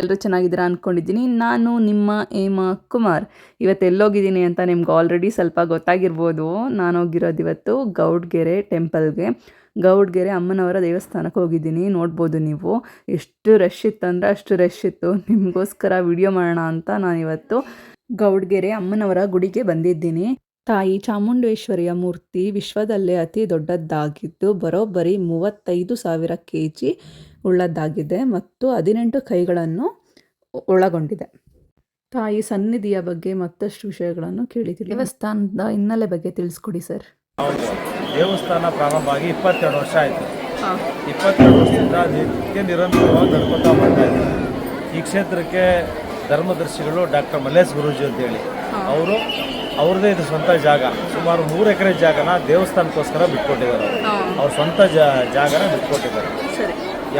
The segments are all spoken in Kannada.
ಎಲ್ಲರೂ ಚೆನ್ನಾಗಿದ್ದೀರಾ ಅಂದ್ಕೊಂಡಿದ್ದೀನಿ ನಾನು ನಿಮ್ಮ ಹೇಮಾ ಕುಮಾರ್. ಇವತ್ತು ಎಲ್ಲೋಗಿದ್ದೀನಿ ಅಂತ ನಿಮ್ಗೆ ಆಲ್ರೆಡಿ ಸ್ವಲ್ಪ ಗೊತ್ತಾಗಿರ್ಬೋದು. ನಾನು ಹೋಗಿರೋದು ಇವತ್ತು ಗೌಡ್ಗೆರೆ ಟೆಂಪಲ್ಗೆ ಗೌಡ್ಗೆರೆ ಅಮ್ಮನವರ ದೇವಸ್ಥಾನಕ್ಕೆ ಹೋಗಿದ್ದೀನಿ. ನೋಡ್ಬೋದು ನೀವು. ಎಷ್ಟು ರಶ್ ಇತ್ತಂದ್ರೆ ಅಷ್ಟು ರಶ್ ಇತ್ತು. ನಿಮಗೋಸ್ಕರ ವಿಡಿಯೋ ಮಾಡೋಣ ಅಂತ ನಾನು ಇವತ್ತು ಗೌಡ್ಗೆರೆ ಅಮ್ಮನವರ ಗುಡಿಗೆ ಬಂದಿದ್ದೀನಿ. ತಾಯಿ ಚಾಮುಂಡೇಶ್ವರಿಯ ಮೂರ್ತಿ ವಿಶ್ವದಲ್ಲೇ ಅತಿ ದೊಡ್ಡದ್ದಾಗಿದ್ದು ಬರೋಬ್ಬರಿ ಮೂವತ್ತೈದು ಸಾವಿರ ಕೆ ಜಿ ಉಳ್ಳದ್ದಾಗಿದೆ ಮತ್ತು ಹದಿನೆಂಟು ಕೈಗಳನ್ನು ಒಳಗೊಂಡಿದೆ. ತಾಯಿ ಸನ್ನಿಧಿಯ ಬಗ್ಗೆ ಮತ್ತಷ್ಟು ವಿಷಯಗಳನ್ನು ಕೇಳಿದ್ದೀವಿ ದೇವಸ್ಥಾನದ ಹಿನ್ನೆಲೆ ಬಗ್ಗೆ ತಿಳಿಸ್ಕೊಡಿ ಸರ್. ದೇವಸ್ಥಾನ ಪ್ರಾರಂಭ ಆಗಿ ಇಪ್ಪತ್ತೆರಡು ವರ್ಷ ಆಯಿತು. ಇಪ್ಪತ್ತೆರಡು ವರ್ಷದಿಂದ ನಿತ್ಯ ನಿರಂತರವಾಗಿ ನಡ್ಕೊತಾ ಬರ್ತಾ ಈ ಕ್ಷೇತ್ರಕ್ಕೆ ಧರ್ಮದರ್ಶಿಗಳು ಡಾಕ್ಟರ್ ಮಲ್ಲೇಶ್ ಗುರೂಜಿ ಅಂತೇಳಿ. ಅವರು ಅವ್ರದ್ದೇ ಇದು ಸ್ವಂತ ಜಾಗ. ಸುಮಾರು ಮೂರು ಎಕರೆ ಜಾಗನ ದೇವಸ್ಥಾನಕ್ಕೋಸ್ಕರ ಬಿಟ್ಕೊಟ್ಟಿದ್ದಾರೆ ಅವರು. ಸ್ವಂತ ಜಾಗನ ಬಿಟ್ಕೊಟ್ಟಿದ್ದಾರೆ.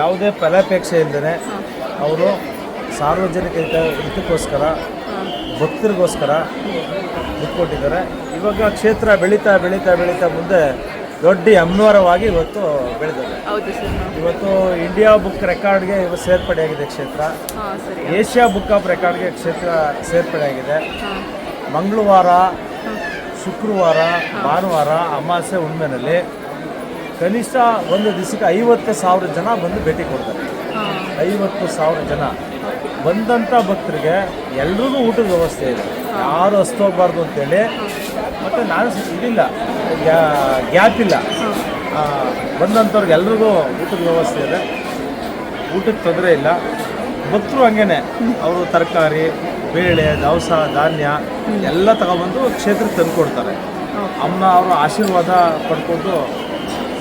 ಯಾವುದೇ ಫಲಾಪೇಕ್ಷೆ ಇಲ್ಲದೇ ಅವರು ಸಾರ್ವಜನಿಕ ಹಿತ ಹಿತಕ್ಕೋಸ್ಕರ ಭಕ್ತರಿಗೋಸ್ಕರ ಬಿಟ್ಕೊಟ್ಟಿದ್ದಾರೆ. ಇವಾಗ ಕ್ಷೇತ್ರ ಬೆಳೀತಾ ಬೆಳೀತಾ ಬೆಳೀತಾ ಮುಂದೆ ದೊಡ್ಡ ಅಮ್ನವರವಾಗಿ ಇವತ್ತು ಬೆಳೆದಿದೆ. ಇವತ್ತು ಇಂಡಿಯಾ ಬುಕ್ ರೆಕಾರ್ಡ್ಗೆ ಇವತ್ತು ಸೇರ್ಪಡೆಯಾಗಿದೆ ಕ್ಷೇತ್ರ. ಏಷ್ಯಾ ಬುಕ್ ಆಫ್ ರೆಕಾರ್ಡ್ಗೆ ಕ್ಷೇತ್ರ ಸೇರ್ಪಡೆಯಾಗಿದೆ. ಮಂಗಳವಾರ ಶುಕ್ರವಾರ ಭಾನುವಾರ ಅಮಾವಾಸ್ಯೆ ಹುಣ್ಣಿಮೆನಲ್ಲಿ ಕನಿಷ್ಠ ಒಂದು ದಿವಸಕ್ಕೆ ಐವತ್ತು ಸಾವಿರ ಜನ ಬಂದು ಭೇಟಿ ಕೊಡ್ತಾರೆ. ಐವತ್ತು ಸಾವಿರ ಜನ. ಬಂದಂಥ ಭಕ್ತರಿಗೆ ಎಲ್ರಿಗೂ ಊಟದ ವ್ಯವಸ್ಥೆ ಇದೆ. ಯಾರು ಹಸ್ತೋಗ್ಬಾರ್ದು ಅಂತೇಳಿ. ಮತ್ತು ನಾನು ಇದಿಲ್ಲ. ಗ್ಯಾಪ್ ಇಲ್ಲ. ಬಂದಂಥವ್ರಿಗೆ ಎಲ್ರಿಗೂ ಊಟದ ವ್ಯವಸ್ಥೆ ಇದೆ. ಊಟಕ್ಕೆ ತೊಂದರೆ ಇಲ್ಲ. ಭಕ್ತರು ಹಂಗೇನೆ. ಅವರು ತರಕಾರಿ ಬೇಳೆ ದವಸ ಧಾನ್ಯ ಎಲ್ಲ ತಗೊಬಂದು ಕ್ಷೇತ್ರಕ್ಕೆ ತಂದು ಕೊಡ್ತಾರೆ ಅಮ್ಮ ಅವರು ಆಶೀರ್ವಾದ ಪಡ್ಕೊಂಡು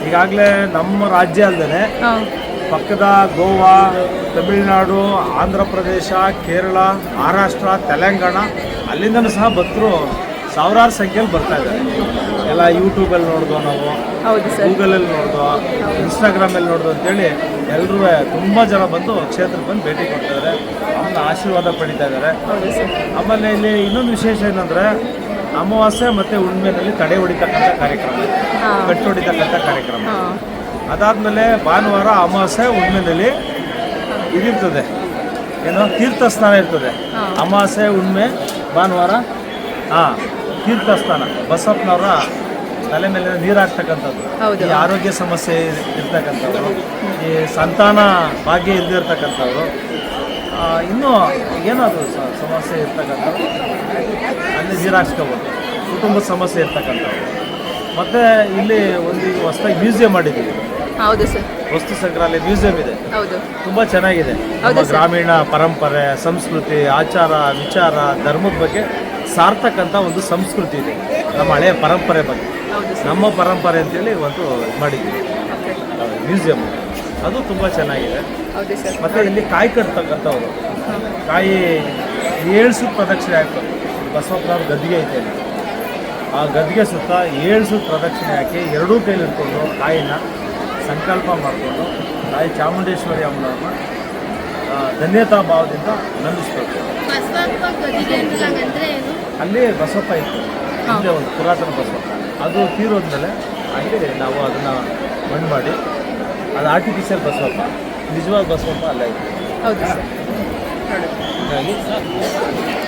ಈಗಾಗಲೇ ನಮ್ಮ ರಾಜ್ಯ ಅಲ್ಲದೆ ಪಕ್ಕದ ಗೋವಾ ತಮಿಳುನಾಡು ಆಂಧ್ರ ಪ್ರದೇಶ ಕೇರಳ ಮಹಾರಾಷ್ಟ್ರ ತೆಲಂಗಾಣ ಅಲ್ಲಿಂದನೂ ಸಹ ಭಕ್ತರು ಸಾವಿರಾರು ಸಂಖ್ಯೆಯಲ್ಲಿ ಬರ್ತಾ ಇದ್ದಾರೆ ಎಲ್ಲ ಯೂಟ್ಯೂಬಲ್ಲಿ ನೋಡ್ದೋ ನಾವು ಹೌದು ಸರ್. ಗೂಗಲಲ್ಲಿ ನೋಡ್ದೋ ಇನ್ಸ್ಟಾಗ್ರಾಮಲ್ಲಿ ನೋಡ್ದೋ ಅಂತೇಳಿ ಎಲ್ಲರೂ ತುಂಬ ಜನ ಬಂದು ಕ್ಷೇತ್ರಕ್ಕೆ ಬಂದು ಭೇಟಿ ಕೊಡ್ತಾರೆ ಅವನ್ನ ಆಶೀರ್ವಾದ ಪಡಿತಾ ಇದ್ದಾರೆ ಆಮೇಲೆ ಇಲ್ಲಿ ಇನ್ನೊಂದು ವಿಶೇಷ ಏನಂದರೆ ಅಮಾವಾಸ್ಯೆ ಮತ್ತು ಹುಣ್ಣಿಮೆನಲ್ಲಿ ತಡೆ ಹೊಡಿತಕ್ಕಂಥ ಕಾರ್ಯಕ್ರಮ ಕಟ್ಟು ಹೊಡಿತಕ್ಕಂಥ ಕಾರ್ಯಕ್ರಮ. ಅದಾದಮೇಲೆ ಭಾನುವಾರ ಅಮಾವಾಸ್ಯೆ ಹುಣ್ಣಿಮೆನಲ್ಲಿ ಇದಿರ್ತದೆ. ಏನೋ ತೀರ್ಥ ಸ್ನಾನ ಇರ್ತದೆ. ಅಮಾವಾಸ್ಯೆ ಹುಣ್ಣಿಮೆ ಭಾನುವಾರ. ಹಾಂ. ತೀರ್ಥ ಸ್ನಾನ ಬಸಪ್ಪನವರ ತಲೆ ಮೇಲೆ ನೀರು ಹಾಕ್ತಕ್ಕಂಥದ್ದು ಈ ಆರೋಗ್ಯ ಸಮಸ್ಯೆ ಇರ್ತಕ್ಕಂಥವ್ರು ಈ ಸಂತಾನ ಭಾಗ್ಯ ಇಲ್ದಿರ್ತಕ್ಕಂಥವ್ರು ಇನ್ನೂ ಏನಾದರೂ ಸಮಸ್ಯೆ ಇರ್ತಕ್ಕಂಥವ್ರು ಅಲ್ಲಿ ನೀರು ಹಾಕ್ಸ್ಕೋಬೋದು ಕುಟುಂಬದ ಸಮಸ್ಯೆ ಇರ್ತಕ್ಕಂಥವ್ರು. ಮತ್ತು ಇಲ್ಲಿ ಒಂದು ಹೊಸದಾಗಿ ಮ್ಯೂಸಿಯಂ ಮಾಡಿದ್ದೀವಿ. ಹೌದು ಸರ್. ವಸ್ತು ಸಂಗ್ರಹಾಲಯ ಮ್ಯೂಸಿಯಂ ಇದೆ. ಹೌದು. ತುಂಬ ಚೆನ್ನಾಗಿದೆ. ಗ್ರಾಮೀಣ ಪರಂಪರೆ ಸಂಸ್ಕೃತಿ ಆಚಾರ ವಿಚಾರ ಧರ್ಮದ ಬಗ್ಗೆ ಸಾರ್ತಕ್ಕಂಥ ಒಂದು ಸಂಸ್ಕೃತಿ ಇದೆ. ನಮ್ಮ ಹಳೆಯ ಪರಂಪರೆ ಬಗ್ಗೆ. ನಮ್ಮ ಪರಂಪರೆ ಅಂತೇಳಿ ಒಂದು ಮಾಡಿದ್ದೀವಿ. Museum museum. ಅದು ತುಂಬ ಚೆನ್ನಾಗಿದೆ. ಮತ್ತು ಇಲ್ಲಿ ಕಾಯಿ ಕಟ್ತಕ್ಕಂಥವ್ರು. ಕಾಯಿ ಏಳು ಸುತ್ತ ಪ್ರದಕ್ಷಿಣೆ ಹಾಕ್ತಾರೆ ಬಸವಪ್ಪನವ್ರ ಗದ್ದಿಗೆ ಐತೆ ಆ ಗದ್ದಿಗೆ ಸುತ್ತ ಏಳು ಸುತ್ತ ಪ್ರದಕ್ಷಿಣೆ ಹಾಕಿ ಎರಡೂ ಕೈಲಿ ಇಟ್ಕೊಂಡು ಕಾಯಿನ ಸಂಕಲ್ಪ ಮಾಡಿಕೊಂಡು ತಾಯಿ ಚಾಮುಂಡೇಶ್ವರಿ ಅಮ್ಮನವ್ರನ್ನ ಧನ್ಯತಾ ಭಾವದಿಂದ ನಂಬಿಸ್ಬೇಕು ಬಸವಪ್ಪ ಗದಿಗೆ ಅಂದ್ರೆ ಏನು ಅಲ್ಲಿ ಬಸವಪ್ಪ ಇತ್ತು. ಹಿಂದೆ ಒಂದು ಪುರಾತನ ಬಸವಪ್ಪ ಅದು ತೀರೋದ್ಮೇಲೆ ಅಲ್ಲಿ ನಾವು ಅದನ್ನು ಮಣ್ಣು ಮಾಡಿ ಅದು ಆರ್ಟಿಫಿಷಿಯಲ್ ಬಸವಪ್ಪ ನಿಜವಾದ ಬಸವಪ್ಪ ಅಲ್ಲ ಇತ್ತು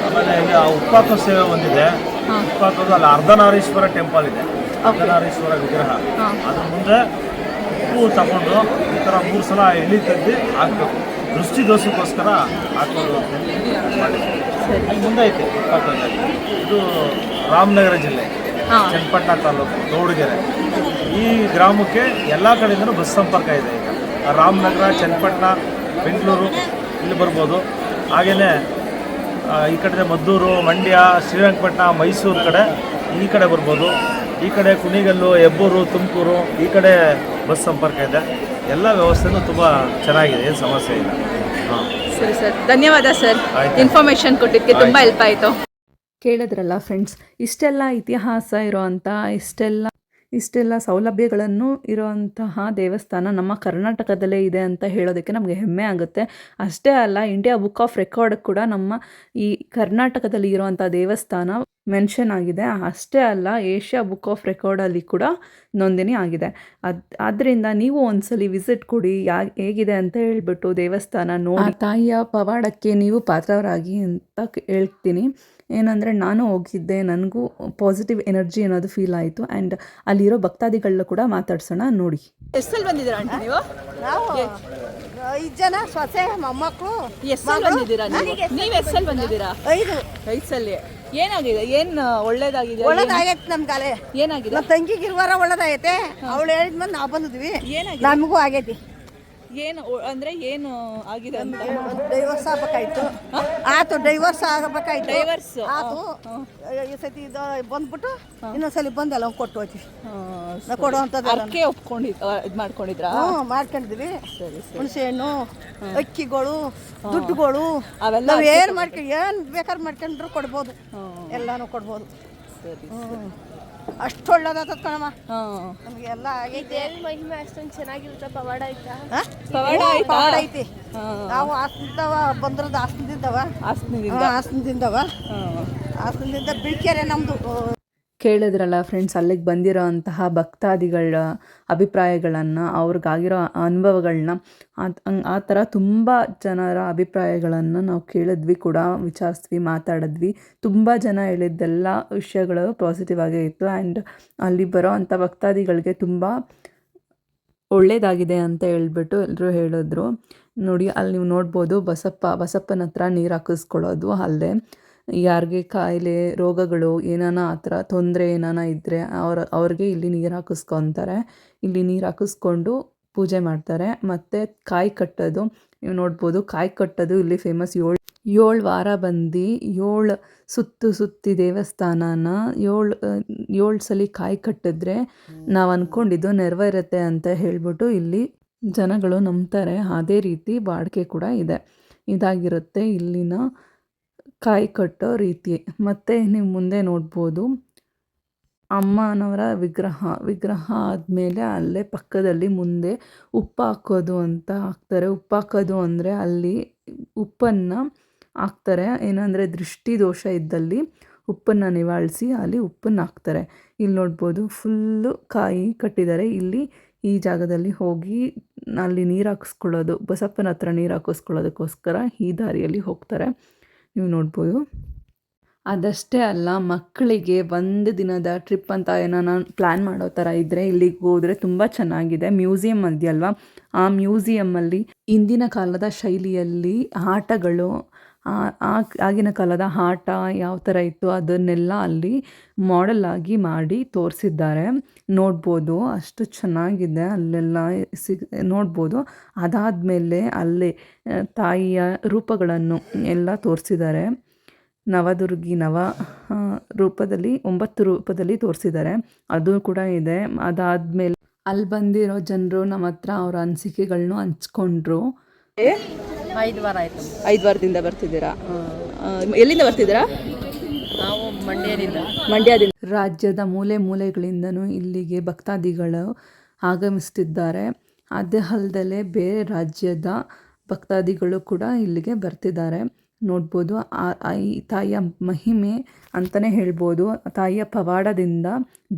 ಆಮೇಲೆ ಇಲ್ಲಿ ಆ ಉಪ್ಪಾಕ ಸೇವೆ ಒಂದಿದೆ. ಉಪ್ಪಾಕದ ಅಲ್ಲಿ ಅರ್ಧನಾರೀಶ್ವರ ಟೆಂಪಲ್ ಇದೆ. ಅರ್ಧನಾರೀಶ್ವರ ವಿಗ್ರಹ. ಅದ್ರ ಮುಂದೆ ಉಪ್ಪು ತಗೊಂಡು ಈ ಥರ ಮೂರು ಸಲ ಎಲ್ಲಿ ತೆಗ್ದು ಹಾಕ್ಬೇಕು. ದೃಷ್ಟಿ ದೋಷಕ್ಕೋಸ್ಕರ ಹಾಕೋದು ಅಲ್ಲಿ ಮುಂದೆ ಐತೆ ಉಪ್ಪಾಕದಲ್ಲಿ ಇದು ರಾಮನಗರ ಜಿಲ್ಲೆ ಚನ್ನಪಟ್ಟಣ ತಾಲೂಕು ಗೌಡಗೆರೆ ಈ ಗ್ರಾಮಕ್ಕೆ ಎಲ್ಲ ಕಡೆಯಿಂದಲೂ ಬಸ್ ಸಂಪರ್ಕ ಇದೆ ಈಗ. ರಾಮನಗರ ಚನ್ನಪಟ್ಟಣ ಬೆಂಗಳೂರು ಇಲ್ಲಿ ಬರ್ಬೋದು. ಹಾಗೆಯೇ ಈ ಕಡೆ ಮದ್ದೂರು ಮಂಡ್ಯ ಶ್ರೀರಂಗಪಟ್ಟಣ ಮೈಸೂರು ಕಡೆ ಈ ಕಡೆ ಬರ್ಬೋದು. ಈ ಕಡೆ ಕುಣಿಗಲ್ಲು ಹೆಬ್ಬೂರು ತುಮಕೂರು ಈ ಕಡೆ ಬಸ್ ಸಂಪರ್ಕ ಇದೆ. ಎಲ್ಲ ವ್ಯವಸ್ಥೆನೂ ತುಂಬ ಚೆನ್ನಾಗಿದೆ ಏನು ಸಮಸ್ಯೆ ಇಲ್ಲ. ಹಾಂ. ಸರಿ ಸರ್ ಧನ್ಯವಾದ ಸರ್. ಆಯ್ತು. ಇನ್ಫಾರ್ಮೇಶನ್ ಕೊಟ್ಟಿದ್ದಕ್ಕೆ ತುಂಬ ಹೆಲ್ಪ್ ಆಯಿತು. ಕೇಳಿದ್ರಲ್ಲ ಫ್ರೆಂಡ್ಸ್ ಇಷ್ಟೆಲ್ಲ ಇತಿಹಾಸ ಇರೋವಂಥ ಇಷ್ಟೆಲ್ಲ ಇಷ್ಟೆಲ್ಲ ಸೌಲಭ್ಯಗಳನ್ನು ಇರುವಂತಹ ದೇವಸ್ಥಾನ ನಮ್ಮ ಕರ್ನಾಟಕದಲ್ಲೇ ಇದೆ ಅಂತ ಹೇಳೋದಕ್ಕೆ ನಮಗೆ ಹೆಮ್ಮೆ ಆಗುತ್ತೆ. ಅಷ್ಟೇ ಅಲ್ಲ ಇಂಡಿಯಾ ಬುಕ್ ಆಫ್ ರೆಕಾರ್ಡ್ ಕೂಡ ನಮ್ಮ ಈ ಕರ್ನಾಟಕದಲ್ಲಿ ಇರುವಂಥ ದೇವಸ್ಥಾನ ಮೆನ್ಷನ್ ಆಗಿದೆ. ಅಷ್ಟೇ ಅಲ್ಲ ಏಷ್ಯಾ ಬುಕ್ ಆಫ್ ರೆಕಾರ್ಡಲ್ಲಿ ಕೂಡ ನೋಂದಣಿ ಆಗಿದೆ. ಅದು ಆದ್ದರಿಂದ ನೀವು ಒಂದ್ಸಲಿ ವಿಸಿಟ್ ಕೊಡಿ ಯಾ ಹೇಗಿದೆ ಅಂತ ಹೇಳ್ಬಿಟ್ಟು ದೇವಸ್ಥಾನ ನೋಡಿ. ತಾಯಿಯ ಪವಾಡಕ್ಕೆ ನೀವು ಪಾತ್ರರಾಗಿ ಅಂತ ಹೇಳ್ತೀನಿ. ಏನಂದರೆ ನಾನು ಹೋಗಿದ್ದೆ ನನಗೂ ಪಾಸಿಟಿವ್ ಎನರ್ಜಿ ಅನ್ನೋದು ಫೀಲ್ ಆಯಿತು. ಆ್ಯಂಡ್ ಅಲ್ಲಿರೋ ಭಕ್ತಾದಿಗಳನ್ನ ಕೂಡ ಮಾತಾಡ್ಸೋಣ ನೋಡಿ. ಎಷ್ಟಲ್ಲಿ ಬಂದಿದ್ದೀರಾ ಆಂಟಿ ನೀವು? ನಾವು ಐದು ಜನ ಸೊಸೆ ಮೊಮ್ಮಕ್ಕಳು ಎಷ್ಟಲ್ಲಿ ಬಂದಿದ್ದೀರಾ ನೀವು? ನೀವು ಎಷ್ಟಲ್ಲಿ ಬಂದಿದ್ದೀರಾ? ಐದು. ಐದು ಸಲ. ಏನಾಗಿದೆ? ಏನು ಒಳ್ಳೇದಾಗಿದೆ? ಒಳ್ಳೇದಾಗೈತೆ ನಮ್ ಅಲೆ ಏನಾಗಿದೆ? ನಮ್ಮ ತಂಗಿಗೆ ಇರುವಾರ ಒಳ್ಳೇದಾಗೈತೆ. ಅವಳು ಹೇಳಿದ್ಮೇಲೆ ನಾವು ಬಂದಿದ್ವಿ. ಏನಾಗಿದೆ? ನಮಗೂ ಆಗೈತಿ. ಏನು ಅಂದರೆ ಏನು ಆಗಿದೆ ಅಂತ? ಡೈವರ್ಸ್ ಆಗ್ಬೇಕಾಯ್ತು. ಆತು ಡೈವರ್ಸ್ ಆಗಬೇಕಾಯ್ತು. ಡೈವರ್ಸ್ ಆತು ಈ ಸತಿ ಇದು ಬಂದ್ಬಿಟ್ಟು ಇನ್ನೊಂದ್ಸಲಿ ಬಂದು ಎಲ್ಲ ಕೊಟ್ಟು ಹೋಯ್ತಿ. ಕೊಡುವಂಥದ್ದು ಅದಕ್ಕೆ ಒಪ್ಕೊಂಡಿದ್ದು ಇದು ಮಾಡ್ಕೊಂಡಿದ್ರಾ? ಹ್ಞೂ ಮಾಡ್ಕೊಂಡಿದ್ವಿ. ಹುಣಸೆ ಹಣ್ಣು ಅಕ್ಕಿಗಳು ದುಡ್ಡುಗಳು. ಅವೆಲ್ಲ ನಾವು ಏನು ಮಾಡ್ಕೊಂಡು ಏನು ಬೇಕಾದ್ರೆ ಮಾಡ್ಕೊಂಡ್ರು ಕೊಡ್ಬೋದು. ಎಲ್ಲಾನು ಕೊಡ್ಬೋದು. ಹ್ಞೂ ಅಷ್ಟು ಒಳ್ಳೇದಾದ ಕಣಮ್ಮ ನಮಗೆಲ್ಲ ನಮಗೆ ಎಲ್ಲ ಆಗೈತೆ ಮಹಿಮೆ ಅಷ್ಟೊಂದು ಚೆನ್ನಾಗಿರುತ್ತೆ ಪವಾಡ ಆಯ್ತಾ? ಪವಾಡ ಐತಿ. ನಾವು ಹಾಸನದವ ಬಂದ್ರದ ಹಾಸನದಿಂದವ ಹಾಸನದಿಂದ. ಹಾಸನದಿಂದವ ಹಾಂ. ಹಾಸನದಿಂದ ಬಿಳ್ಕೆರೆ ನಮ್ಮದು ಕೇಳಿದ್ರಲ್ಲ ಫ್ರೆಂಡ್ಸ್ ಅಲ್ಲಿಗೆ ಬಂದಿರೋ ಅಂತಹ ಭಕ್ತಾದಿಗಳ ಅಭಿಪ್ರಾಯಗಳನ್ನು, ಅವ್ರಿಗಾಗಿರೋ ಅನುಭವಗಳನ್ನ ಆ ಥರ ತುಂಬ ಜನರ ಅಭಿಪ್ರಾಯಗಳನ್ನು ನಾವು ಕೇಳಿದ್ವಿ ಕೂಡ ವಿಚಾರಿಸ್ವಿ ಮಾತಾಡಿದ್ವಿ. ತುಂಬ ಜನ ಹೇಳಿದ್ದೆಲ್ಲ ವಿಷಯಗಳು ಪಾಸಿಟಿವ್ ಆಗೇ ಇತ್ತು ಆ್ಯಂಡ್ ಅಲ್ಲಿ ಬರೋ ಅಂಥ ಭಕ್ತಾದಿಗಳಿಗೆ ತುಂಬ ಒಳ್ಳೆಯದಾಗಿದೆ ಅಂತ ಹೇಳ್ಬಿಟ್ಟು ಎಲ್ಲರೂ ಹೇಳಿದ್ರು. ನೋಡಿ, ಅಲ್ಲಿ ನೀವು ನೋಡ್ಬೋದು ಬಸಪ್ಪ ಬಸಪ್ಪನ ಹತ್ರ ನೀರು ಹಾಕಿಸ್ಕೊಳ್ಳೋದು ಅಲ್ಲೇ. ಯಾರಿಗೆ ಕಾಯಿಲೆ, ರೋಗಗಳು ಏನಾನ ಆ ಥರ ತೊಂದರೆ ಏನಾನ ಇದ್ದರೆ ಅವ್ರ, ಅವ್ರಿಗೆ ಇಲ್ಲಿ ನೀರು ಹಾಕಿಸ್ಕೊತಾರೆ. ಇಲ್ಲಿ ನೀರು ಹಾಕಿಸ್ಕೊಂಡು ಪೂಜೆ ಮಾಡ್ತಾರೆ. ಮತ್ತು ಕಾಯಿ ಕಟ್ಟೋದು, ನೀವು ನೋಡ್ಬೋದು ಕಾಯಿ ಕಟ್ಟೋದು ಇಲ್ಲಿ ಫೇಮಸ್ ಏಳು ಏಳು ವಾರ ಬಂದು ಏಳು ಸುತ್ತು ಸುತ್ತಿ ದೇವಸ್ಥಾನನ ಏಳು ಏಳು ಸಲ ಕಾಯಿ ಕಟ್ಟಿದ್ರೆ ನಾವು ಅಂದ್ಕೊಂಡಿದ್ದು ನೆರವೇರುತ್ತೆ ಅಂತ ಹೇಳ್ಬಿಟ್ಟು ಇಲ್ಲಿ ಜನಗಳು ನಂಬ್ತಾರೆ. ಅದೇ ರೀತಿ ಬಾಡಿಗೆ ಕೂಡ ಇದೆ. ಇದಾಗಿರುತ್ತೆ ಇಲ್ಲಿನ ಕಾಯಿ ಕಟ್ಟೋ ರೀತಿ. ಮತ್ತು ನೀವು ಮುಂದೆ ನೋಡ್ಬೋದು, ಅಮ್ಮನವರ ವಿಗ್ರಹ. ವಿಗ್ರಹ ಆದಮೇಲೆ ಅಲ್ಲೇ ಪಕ್ಕದಲ್ಲಿ ಮುಂದೆ ಉಪ್ಪು ಹಾಕೋದು ಅಂತ ಹಾಕ್ತಾರೆ. ಉಪ್ಪು ಹಾಕೋದು ಅಂದರೆ ಅಲ್ಲಿ ಉಪ್ಪನ್ನು ಹಾಕ್ತಾರೆ. ಏನಂದರೆ ದೃಷ್ಟಿ ದೋಷ ಇದ್ದಲ್ಲಿ ಉಪ್ಪನ್ನು ನಿವಾಳಿಸಿ ಅಲ್ಲಿ ಉಪ್ಪನ್ನು ಹಾಕ್ತಾರೆ. ಇಲ್ಲಿ ನೋಡ್ಬೋದು, ಫುಲ್ಲು ಕಾಯಿ ಕಟ್ಟಿದ್ದಾರೆ. ಇಲ್ಲಿ ಈ ಜಾಗದಲ್ಲಿ ಹೋಗಿ ಅಲ್ಲಿ ನೀರು ಹಾಕಿಸ್ಕೊಳ್ಳೋದು, ಬಸಪ್ಪನ ಹತ್ರ ನೀರು ಹಾಕಿಸ್ಕೊಳ್ಳೋದಕ್ಕೋಸ್ಕರ ಈ ದಾರಿಯಲ್ಲಿ ಹೋಗ್ತಾರೆ. ನೀವು ನೋಡ್ಬೋದು. ಅದಷ್ಟೇ ಅಲ್ಲ, ಮಕ್ಕಳಿಗೆ ಒಂದು ದಿನದ ಟ್ರಿಪ್ ಅಂತ ಏನಾನ ಪ್ಲ್ಯಾನ್ ಮಾಡೋ ಥರ ಇದ್ದರೆ ಇಲ್ಲಿಗೆ ಹೋದರೆ ತುಂಬ ಚೆನ್ನಾಗಿದೆ. ಮ್ಯೂಸಿಯಂ ಇದೆಯಲ್ವಾ ಆ ಮ್ಯೂಸಿಯಮ್ಮಲ್ಲಿ ಇಂದಿನ ಕಾಲದ ಶೈಲಿಯಲ್ಲಿ ಆಟಗಳು ಆ- ಆಗಿನ ಕಾಲದ ಆಟ ಯಾವ ಥರ ಇತ್ತು ಅದನ್ನೆಲ್ಲ ಅಲ್ಲಿ ಮಾಡೆಲ್ ಆಗಿ ಮಾಡಿ ತೋರಿಸಿದ್ದಾರೆ. ನೋಡ್ಬೋದು ಅಷ್ಟು ಚೆನ್ನಾಗಿದೆ ಅಲ್ಲೆಲ್ಲ ಸಿಗ್ ನೋಡ್ಬೋದು. ಅದಾದಮೇಲೆ ಅಲ್ಲಿ ತಾಯಿಯ ರೂಪಗಳನ್ನು ಎಲ್ಲ ತೋರಿಸಿದ್ದಾರೆ. ನವದುರ್ಗಿ ನವ ರೂಪದಲ್ಲಿ, ಒಂಬತ್ತು ರೂಪದಲ್ಲಿ ತೋರಿಸಿದ್ದಾರೆ. ಅದು ಕೂಡ ಇದೆ. ಅದಾದಮೇಲೆ ಅಲ್ಲಿ ಬಂದಿರೋ ಜನರು ನಮ್ಮ ಹತ್ರ ಅವರ ಅನಿಸಿಕೆಗಳನ್ನೂ ಹಂಚ್ಕೊಂಡ್ರು. ಐದು ವಾರ ಆಯ್ತು. ಐದು ವಾರದಿಂದ ಬರ್ತಿದ್ದೀರಾ? ಎಲ್ಲಿಂದ ಬರ್ತಿದ್ದೀರಾ? ನಾವು ಮಂಡ್ಯದಿಂದ. ಮಂಡ್ಯದಿಂದ. ರಾಜ್ಯದ ಮೂಲೆ ಮೂಲೆಗಳಿಂದನೂ ಇಲ್ಲಿಗೆ ಭಕ್ತಾದಿಗಳು ಆಗಮಿಸ್ತಿದ್ದಾರೆ. ಅದೇ ಅಲ್ಲದೆ ಬೇರೆ ರಾಜ್ಯದ ಭಕ್ತಾದಿಗಳು ಕೂಡ ಇಲ್ಲಿಗೆ ಬರ್ತಿದ್ದಾರೆ. ನೋಡ್ಬೋದು ಆ ಈ ತಾಯಿಯ ಮಹಿಮೆ ಅಂತಲೇ ಹೇಳ್ಬೋದು. ತಾಯಿಯ ಪವಾಡದಿಂದ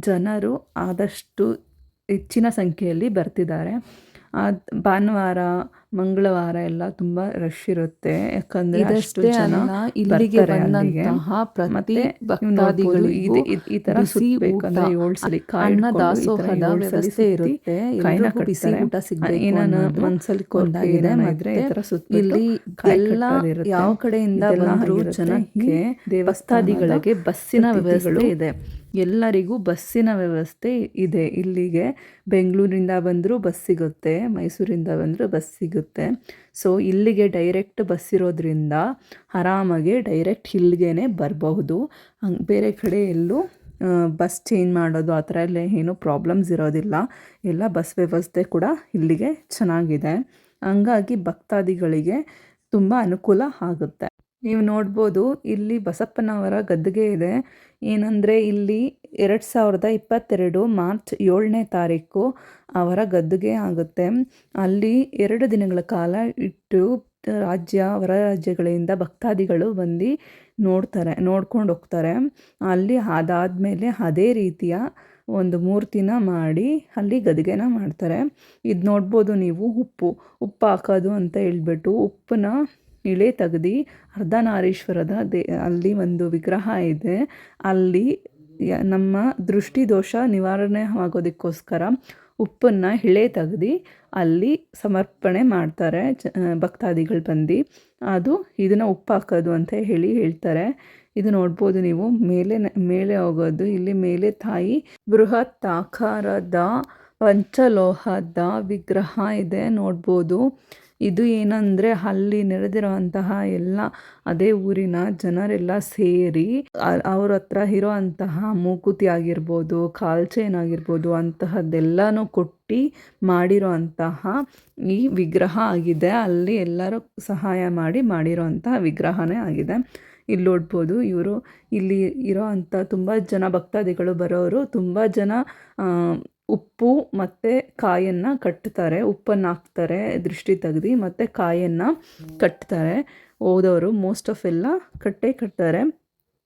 ಜನರು ಆದಷ್ಟು ಹೆಚ್ಚಿನ ಸಂಖ್ಯೆಯಲ್ಲಿ ಬರ್ತಿದ್ದಾರೆ. ಭಾನುವಾರ ಮಂಗಳವಾರ ಎಲ್ಲ ತುಂಬಾ ರಶ್ ಇರುತ್ತೆ. ಯಾಕಂದ್ರೆ ಅಷ್ಟು ಜನ ಇಲ್ಲಿಗೆ ಬಂದಂತಹ ಪ್ರತಿ ಭಕ್ತಾದಿಗಳು ಈ ತರ ಸುತ್ತಬೇಕಂದ್ರೆ ಏಳು ಸಲ ಅನ್ನ ದಾಸೋಹದ ವ್ಯವಸ್ಥೆ ಇರುತ್ತೆ. ಎಲ್ರಿಗೂ ಬಿಸಿ ಊಟ ಸಿಗಬೇಕು ಏನಾನ ಮನ್ಸಲ್ಲಿ ಕೊಂಡಾಗಿದೆ ಇಲ್ಲಿ ಎಲ್ಲ ಯಾವ ಕಡೆಯಿಂದ ಬಂದ್ರು ಜನಕ್ಕೆ ದೇವಸ್ಥಾನಿಗಳಿಗೆ ಬಸ್ಸಿನ ವ್ಯವಸ್ಥೆ ಇದೆ. ಎಲ್ಲರಿಗೂ ಬಸ್ಸಿನ ವ್ಯವಸ್ಥೆ ಇದೆ. ಇಲ್ಲಿಗೆ ಬೆಂಗಳೂರಿಂದ ಬಂದರೂ ಬಸ್ ಸಿಗುತ್ತೆ, ಮೈಸೂರಿಂದ ಬಂದರೂ ಬಸ್ ಸಿಗುತ್ತೆ. ಸೊ ಇಲ್ಲಿಗೆ ಡೈರೆಕ್ಟ್ ಬಸ್ ಇರೋದ್ರಿಂದ ಆರಾಮಾಗಿ ಡೈರೆಕ್ಟ್ ಇಲ್ಲಿಗೆ ಬರಬಹುದು. ಹಂಗೆ ಬೇರೆ ಕಡೆ ಎಲ್ಲೂ ಬಸ್ ಚೇಂಜ್ ಮಾಡೋದು ಆ ಥರ ಎಲ್ಲ ಏನೂ ಪ್ರಾಬ್ಲಮ್ಸ್ ಇರೋದಿಲ್ಲ. ಎಲ್ಲ ಬಸ್ ವ್ಯವಸ್ಥೆ ಕೂಡ ಇಲ್ಲಿಗೆ ಚೆನ್ನಾಗಿದೆ. ಹಂಗಾಗಿ ಭಕ್ತಾದಿಗಳಿಗೆ ತುಂಬ ಅನುಕೂಲ ಆಗುತ್ತೆ. ನೀವು ನೋಡ್ಬೋದು, ಇಲ್ಲಿ ಬಸಪ್ಪನವರ ಗದ್ದುಗೆ ಇದೆ. ಏನಂದರೆ, ಇಲ್ಲಿ ಎರಡು ಸಾವಿರದ ಇಪ್ಪತ್ತೆರಡು ಮಾರ್ಚ್ ಏಳನೇ ತಾರೀಕು ಅವರ ಗದ್ದುಗೆ ಆಗುತ್ತೆ. ಅಲ್ಲಿ ಎರಡು ದಿನಗಳ ಕಾಲ ಇಟ್ಟು ರಾಜ್ಯ ಹೊರ ರಾಜ್ಯಗಳಿಂದ ಭಕ್ತಾದಿಗಳು ಬಂದು ನೋಡ್ತಾರೆ, ನೋಡ್ಕೊಂಡು ಹೋಗ್ತಾರೆ. ಅಲ್ಲಿ ಅದಾದಮೇಲೆ ಅದೇ ರೀತಿಯ ಒಂದು ಮೂರ್ತಿನ ಮಾಡಿ ಅಲ್ಲಿ ಗದ್ಗೆನ ಮಾಡ್ತಾರೆ. ಇದು ನೋಡ್ಬೋದು ನೀವು ಉಪ್ಪು ಉಪ್ಪು ಹಾಕೋದು ಅಂತ ಹೇಳ್ಬಿಟ್ಟು ಉಪ್ಪನ್ನ ಇಳೆ ತೆಗ್ದು ಅರ್ಧನಾರೀಶ್ವರದ ದೇ, ಅಲ್ಲಿ ಒಂದು ವಿಗ್ರಹ ಇದೆ. ಅಲ್ಲಿ ನಮ್ಮ ದೃಷ್ಟಿ ದೋಷ ನಿವಾರಣೆ ಆಗೋದಕ್ಕೋಸ್ಕರ ಉಪ್ಪನ್ನು ಇಳೆ ತೆಗ್ದು ಅಲ್ಲಿ ಸಮರ್ಪಣೆ ಮಾಡ್ತಾರೆ, ಚ ಭಕ್ತಾದಿಗಳು ಬಂದು. ಅದು ಇದನ್ನು ಉಪ್ಪು ಹಾಕೋದು ಅಂತ ಹೇಳಿ ಹೇಳ್ತಾರೆ. ಇದು ನೋಡ್ಬೋದು ನೀವು, ಮೇಲೆ ಮೇಲೆ ಹೋಗೋದು, ಇಲ್ಲಿ ಮೇಲೆ ತಾಯಿ ಬೃಹತ್ ಆಕಾರದ ಪಂಚಲೋಹದ ವಿಗ್ರಹ ಇದೆ, ನೋಡ್ಬೋದು. ಇದು ಏನಂದರೆ ಅಲ್ಲಿ ನೆರೆದಿರುವಂತಹ ಎಲ್ಲ, ಅದೇ ಊರಿನ ಜನರೆಲ್ಲ ಸೇರಿ ಅವ್ರ ಹತ್ರ ಇರೋ ಅಂತಹ ಮೂಕುತಿ ಆಗಿರ್ಬೋದು, ಕಾಲ್ ಚೈನ್ ಆಗಿರ್ಬೋದು ಅಂತಹದ್ದೆಲ್ಲನೂ ಕೊಟ್ಟು ಮಾಡಿರೋ ಅಂತಹ ಈ ವಿಗ್ರಹ ಆಗಿದೆ. ಅಲ್ಲಿ ಎಲ್ಲರೂ ಸಹಾಯ ಮಾಡಿ ಮಾಡಿರೋ ಅಂತಹ ವಿಗ್ರಹನೇ ಆಗಿದೆ. ಇಲ್ಲಿ ನೋಡ್ಬೋದು ಇವರು, ಇಲ್ಲಿ ಇರೋ ಅಂಥ ತುಂಬ ಜನ ಭಕ್ತಾದಿಗಳು ಬರೋರು, ತುಂಬ ಜನ ಉಪ್ಪು ಮತ್ತು ಕಾಯನ್ನು ಕಟ್ತಾರೆ, ಉಪ್ಪನ್ನು ಹಾಕ್ತಾರೆ, ದೃಷ್ಟಿ ತೆಗ್ದು ಮತ್ತು ಕಾಯನ್ನು ಕಟ್ತಾರೆ. ಹೋದವರು ಮೋಸ್ಟ್ ಆಫ್ ಎಲ್ಲ ಕಟ್ಟೇ ಕಟ್ತಾರೆ.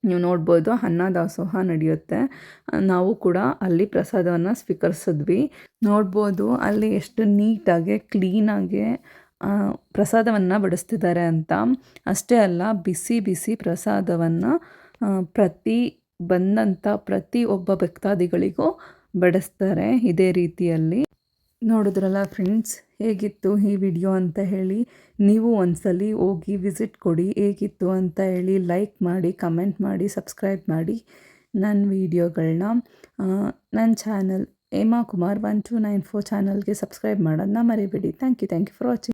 ನೀವು ನೋಡ್ಬೋದು ಅನ್ನ ದಾಸೋಹ ನಡೆಯುತ್ತೆ. ನಾವು ಕೂಡ ಅಲ್ಲಿ ಪ್ರಸಾದವನ್ನು ಸ್ವೀಕರಿಸಿದ್ವಿ. ನೋಡ್ಬೋದು ಅಲ್ಲಿ ಎಷ್ಟು ನೀಟಾಗಿ ಕ್ಲೀನಾಗಿ ಪ್ರಸಾದವನ್ನು ಬಡಿಸ್ತಿದ್ದಾರೆ ಅಂತ. ಅಷ್ಟೇ ಅಲ್ಲ, ಬಿಸಿ ಬಿಸಿ ಪ್ರಸಾದವನ್ನು ಪ್ರತಿ ಬಂದಂಥ ಪ್ರತಿ ಒಬ್ಬ ಭಕ್ತಾದಿಗಳಿಗೂ ಬಡಿಸ್ತಾರೆ ಇದೇ ರೀತಿಯಲ್ಲಿ. ನೋಡಿದ್ರಲ್ಲ ಫ್ರೆಂಡ್ಸ್, ಹೇಗಿತ್ತು ಈ ವಿಡಿಯೋ ಅಂತ ಹೇಳಿ ನೀವು ಒಂದ್ಸಲಿ ಹೋಗಿ ವಿಸಿಟ್ ಕೊಡಿ. ಹೇಗಿತ್ತು ಅಂತ ಹೇಳಿ ಲೈಕ್ ಮಾಡಿ, ಕಮೆಂಟ್ ಮಾಡಿ, ಸಬ್ಸ್ಕ್ರೈಬ್ ಮಾಡಿ ನನ್ನ ವಿಡಿಯೋಗಳನ್ನ ನನ್ನ channel Hema Kumar one two nine four ಚಾನಲ್ಗೆ ಸಬ್ಸ್ಕ್ರೈಬ್ ಮಾಡೋದನ್ನ ಮರಿಬೇಡಿ. Thank you thank you for watching.